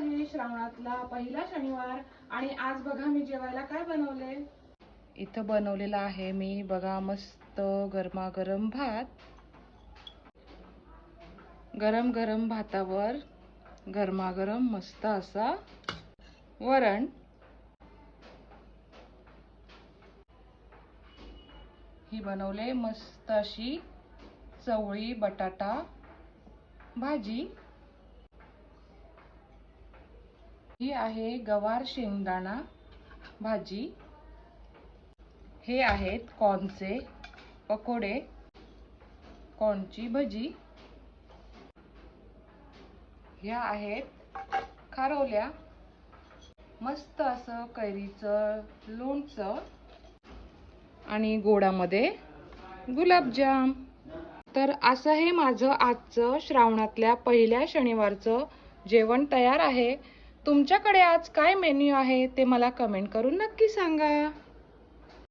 आहे श्रावणातला पहिला शनिवार आणि आज बघा मी जेवायला काय बनवले? इथं बनवलेला आहे मी बघा मस्त गरमागरम भात. गरम गरम भातावर गरमागरम मस्त असा वरण. ही बनवले मस्त अशी चवळी बटाटा भाजी. ही आहे गवार शेंगदाणा भाजी. हे आहेत कॉर्नचे पकोडे. कॉर्नची भजी. ह्या आहेत खारवल्या मस्त असं कैरीचं लोणचं आणि गोडामध्ये गुलाबजाम. तर असं हे माझं आजचं श्रावणातल्या पहिल्या शनिवारचं जेवण तयार आहे. तुमच्याकडे आज काय मेन्यू आहे ते मला कमेंट करून नक्की सांगा.